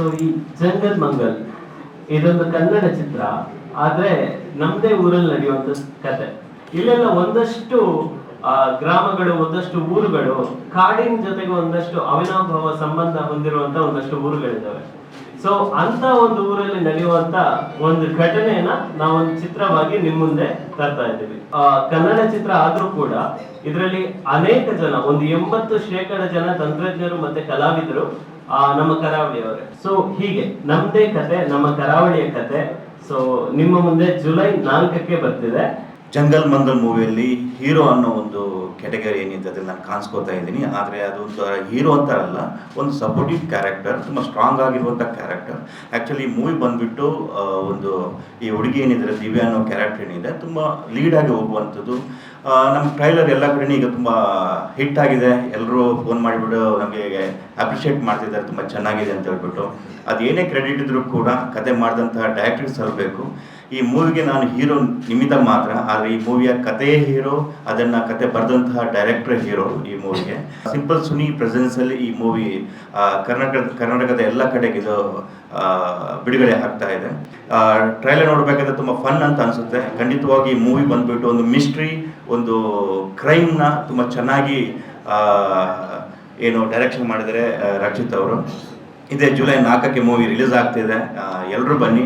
So ಈ jungle Mangal ಇದೊಂದು ಕನ್ನಡ ಚಿತ್ರ ಆದ್ರೆ ನಮ್ದೇ ಊರಲ್ಲಿ ನಡೆಯುವಂತ ಕತೆ. ಇಲ್ಲೆಲ್ಲ ಒಂದಷ್ಟು ಆ, ಗ್ರಾಮಗಳು ಒಂದಷ್ಟು ಊರುಗಳು ಕಾಡಿನ ಜೊತೆಗೆ ಒಂದಷ್ಟು ಅವಿನಾಭಾವ ಸಂಬಂಧ ಹೊಂದಿರುವಂತ ಒಂದಷ್ಟು ಊರುಗಳಿದ್ದಾವೆ. ಸೊ ಅಂತ ಒಂದು ಊರಲ್ಲಿ ನಡೆಯುವಂತ ಒಂದು ಘಟನೆಯನ್ನ ನಾವೊಂದು ಚಿತ್ರವಾಗಿ ನಿಮ್ ಮುಂದೆ ತರ್ತಾ ಇದ್ದೀವಿ. ಆ, ಕನ್ನಡ ಚಿತ್ರ ಆದ್ರೂ ಕೂಡ ಇದರಲ್ಲಿ ಅನೇಕ ಜನ ಒಂದು ಎಂಬತ್ತು ಶೇಕಡ ಜನ ತಂತ್ರಜ್ಞರು ಮತ್ತೆ ಕಲಾವಿದರು. ನಮ್ಮ ಕರಾವಳಿಯವರೇ. ಸೊ ಹೀಗೆ, ನಮ್ದೇ ಕತೆ, ನಮ್ಮ ಕರಾವಳಿಯ ಕತೆ. ಸೊ ನಿಮ್ಮ ಮುಂದೆ ಜುಲೈ ನಾಲ್ಕಕ್ಕೆ ಬರ್ತಿದೆ. ಜಂಗಲ್ ಮಂಗಲ್ ಮೂವಿಯಲ್ಲಿ ಹೀರೋ ಅನ್ನೋ ಒಂದು ಕೆಟಗರಿ ಏನಿದೆ ಅದನ್ನು ನಾನು ಕಾಣಿಸ್ಕೋತಾ ಇದ್ದೀನಿ. ಆದರೆ ಅದು ಹೀರೋ ಅಂತ ಅಲ್ಲ, ಒಂದು ಸಪೋರ್ಟಿವ್ ಕ್ಯಾರೆಕ್ಟರ್ ತುಂಬ ಸ್ಟ್ರಾಂಗ್ ಆಗಿರುವಂಥ ಕ್ಯಾರೆಕ್ಟರ್ ಆ್ಯಕ್ಚುಲಿ ಈ ಮೂವಿ ಬಂದುಬಿಟ್ಟು ಒಂದು ಈ ಹುಡುಗಿ ಏನಿದ್ರೆ ದಿವ್ಯಾ ಅನ್ನೋ ಕ್ಯಾರೆಕ್ಟರ್ ಏನಿದೆ, ತುಂಬ ಲೀಡಾಗಿ ಹೋಗುವಂಥದ್ದು. ನಮ್ಮ ಟ್ರೈಲರ್ ಎಲ್ಲ ಕಡೆ ಈಗ ತುಂಬ ಹಿಟ್ ಆಗಿದೆ. ಎಲ್ಲರೂ ಫೋನ್ ಮಾಡಿಬಿಟ್ಟು ನಮಗೆ ಅಪ್ರಿಷಿಯೇಟ್ ಮಾಡ್ತಿದ್ದಾರೆ, ತುಂಬ ಚೆನ್ನಾಗಿದೆ ಅಂತ ಹೇಳ್ಬಿಟ್ಟು. ಅದೇನೇ ಕ್ರೆಡಿಟ್ ಇದ್ರೂ ಕೂಡ ಕತೆ ಮಾಡಿದಂತಹ ಡೈರೆಕ್ಟರ್ ಸಲ್ಲಬೇಕು ಈ ಮೂವಿಗೆ ನಾನು ಹೀರೋ ನಿಮಿತ್ತ ಮಾತ್ರ ಈ ಮೂವಿಯ ಕಥೆಯೇ ಹೀರೋ, ಅದನ್ನ ಕತೆ ಬರೆದಂತಹ ಡೈರೆಕ್ಟರ್ ಹೀರೋ ಈ ಮೂವಿಗೆ ಸಿಂಪಲ್ ಸುನಿ ಪ್ರೆಸೆನ್ಸಲ್ಲಿ ಈ ಮೂವಿ ಕರ್ನಾಟಕ, ಕರ್ನಾಟಕದ ಎಲ್ಲ ಕಡೆಗೆ ಇದು ಬಿಡುಗಡೆ ಆಗ್ತಾ ಇದೆ. ಟ್ರೈಲರ್ ನೋಡಬೇಕಾದ್ರೆ ತುಂಬಾ ಫನ್ ಅಂತ ಅನ್ಸುತ್ತೆ. ಖಂಡಿತವಾಗಿ ಈ ಮೂವಿ ಬಂದ್ಬಿಟ್ಟು ಒಂದು ಮಿಸ್ಟ್ರಿ ಒಂದು ಕ್ರೈಮ್ನ ತುಂಬಾ ಚೆನ್ನಾಗಿ ಏನು ಡೈರೆಕ್ಷನ್ ಮಾಡಿದರೆ ರಕ್ಷಿತ್ ಅವರು. ಇದೇ ಜುಲೈ ನಾಲ್ಕಕ್ಕೆ ಮೂವಿ ರಿಲೀಸ್ ಆಗ್ತಿದೆ. ಎಲ್ಲರೂ ಬನ್ನಿ.